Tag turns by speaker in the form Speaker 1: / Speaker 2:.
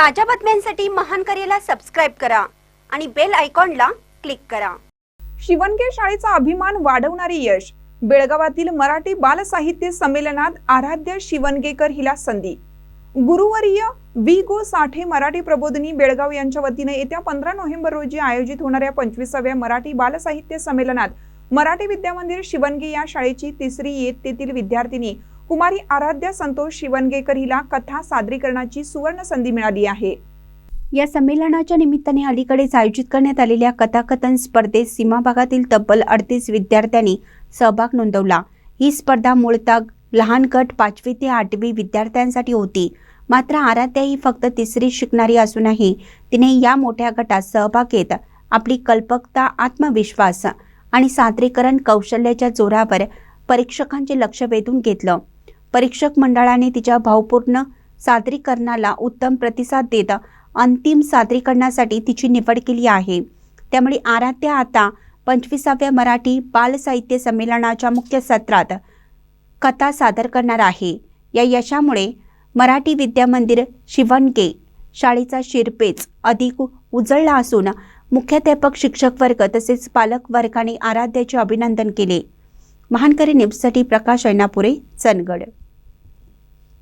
Speaker 1: ताज्या बातम्यांसाठी महान करेला सबस्क्राईब करा आणि बेल आयकॉनला क्लिक करा.
Speaker 2: शिवणके शाळेचा अभिमान वाढवणारे यश. बेळगावातील मराठी बालसाहित्य संमेलनात आराध्य शिवणगेकर हिला संधी. गुरुवर्य वी. गो. साठे मराठी प्रबोधिनी बेळगाव यांच्या वतीने येत्या पंधरा नोव्हेंबर रोजी आयोजित होणाऱ्या पंचवीसाव्या मराठी बालसाहित्य संमेलनात मराठी विद्यामंदिर शिवणगे या शाळेची तिसरी येत तेथील विद्यार्थिनी कुमारी आराध्य संतोष शिवणगेकर हिला कथा सादरीकरणाची सुवर्ण संधी मिळाली आहे.
Speaker 1: या संमेलनाच्या निमित्ताने अलीकडेच आयोजित करण्यात आलेल्या कथाकथन स्पर्धेत सीमा भागातील तब्बल अडतीस विद्यार्थ्यांनी सहभाग नोंदवला. ही स्पर्धा मूळतः लहान गट पाचवी ते आठवी विद्यार्थ्यांसाठी होती. मात्र आराध्या ही फक्त तिसरी शिकणारी असूनही तिने या मोठ्या गटात सहभाग घेत आपली कल्पकता आत्मविश्वास आणि सादरीकरण कौशल्याच्या जोरावर परीक्षकांचे लक्ष वेधून घेतलं. परीक्षक मंडळाने तिच्या भावपूर्ण सादरीकरणाला उत्तम प्रतिसाद देत अंतिम सादरीकरणासाठी तिची निवड केली आहे. त्यामुळे आराध्या आता पंचवीसाव्या मराठी बालसाहित्य संमेलनाच्या मुख्य सत्रात कथा सादर करणार आहे. या यशामुळे मराठी विद्यामंदिर शिवणगे शाळेचा शिरपेच अधिक उजळला असून मुख्याध्यापक शिक्षक वर्ग तसेच पालक वर्गाने आराध्याचे अभिनंदन केले. महानकरी न्यूजसाठी प्रकाश ऐनापुरे चनगड